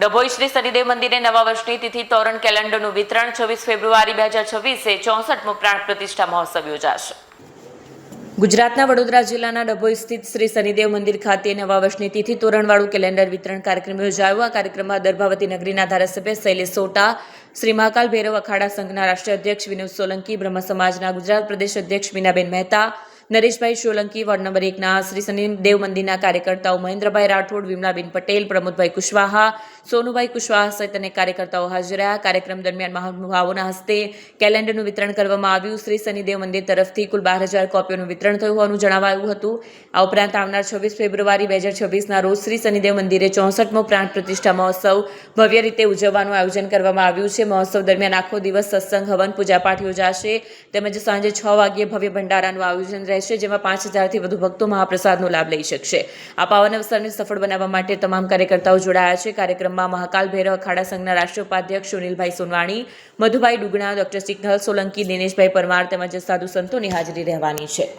ડભોઈ શ્રી શનિદેવ મંદિરે નવા વર્ષની તિથિ તોરણ કેલેન્ડરનું વિતરણ છવ્વીસ ફેબ્રુઆરી બે હજાર છવ્વીસે ચોસઠમો પ્રાણ પ્રતિષ્ઠા મહોત્સવ યોજાશે. ગુજરાતના વડોદરા જિલ્લાના ડભોઈ સ્થિત શ્રી શનિદેવ મંદિર ખાતે નવા વર્ષની તિથિ તોરણવાળું કેલેન્ડર વિતરણ કાર્યક્રમ યોજાયો. આ કાર્યક્રમમાં દર્ભાવતી નગરીના ધારાસભ્ય શૈલેષ સોટા, શ્રી મહાકાલ ભૈરવ અખાડા સંઘના રાષ્ટ્રીય અધ્યક્ષ વિનોદ સોલંકી બ્રહ્મ સમાજના ગુજરાત પ્રદેશ અધ્યક્ષ મીનાબેન મહેતા નરેશભાઈ સોલંકી, વોર્ડ નંબર એકના શ્રી શનિદેવ મંદિરના કાર્યકર્તાઓ, મહેન્દ્રભાઈ રાઠોડ, વિમલાબેન પટેલ, પ્રમોદભાઈ કુશવાહા, સોનુભાઈ કુશવાહા સહિત અનેક કાર્યકર્તાઓ હાજર રહ્યા. કાર્યક્રમ દરમિયાન મહાનુભાવોના હસ્તે કેલેન્ડરનું વિતરણ કરવામાં આવ્યું. શ્રી શનિદેવ મંદિર તરફથી કુલ બાર હજાર કોપીઓનું વિતરણ થયું હોવાનું જણાવાયું હતું. આ ઉપરાંત આવનાર છવ્વીસ ફેબ્રુઆરી બે હજાર છવ્વીસના રોજ શ્રી શનિદેવ મંદિરે ચોસઠમો પ્રાણ પ્રતિષ્ઠા મહોત્સવ ભવ્ય રીતે ઉજવવાનું આયોજન કરવામાં આવ્યું છે. મહોત્સવ દરમિયાન આખો દિવસ સત્સંગ, હવન, પૂજાપાઠ યોજાશે. તેમજ સાંજે છ વાગ્યે ભવ્ય ભંડારાનું આયોજન રહેશે જેમાં પાંચ હજારથી વધુ ભક્તો મહાપ્રસાદનો લાભ લઈ શકશે. આ પાવન અવસરને સફળ બનાવવા માટે તમામ કાર્યકર્તાઓ જોડાયા છે. કાર્યક્રમમાં મહાકાલ ભૈરવ, અખાડા સંઘના રાષ્ટ્રીય ઉપાધ્યક્ષ સુનિલભાઈ સોનવાણી, મધુભાઈ ડુગણા, ડોક્ટર સિગ્નલ સોલંકી, દિનેશભાઈ પરમાર તેમજ સાધુ સંતોની હાજરી રહેવાની છે.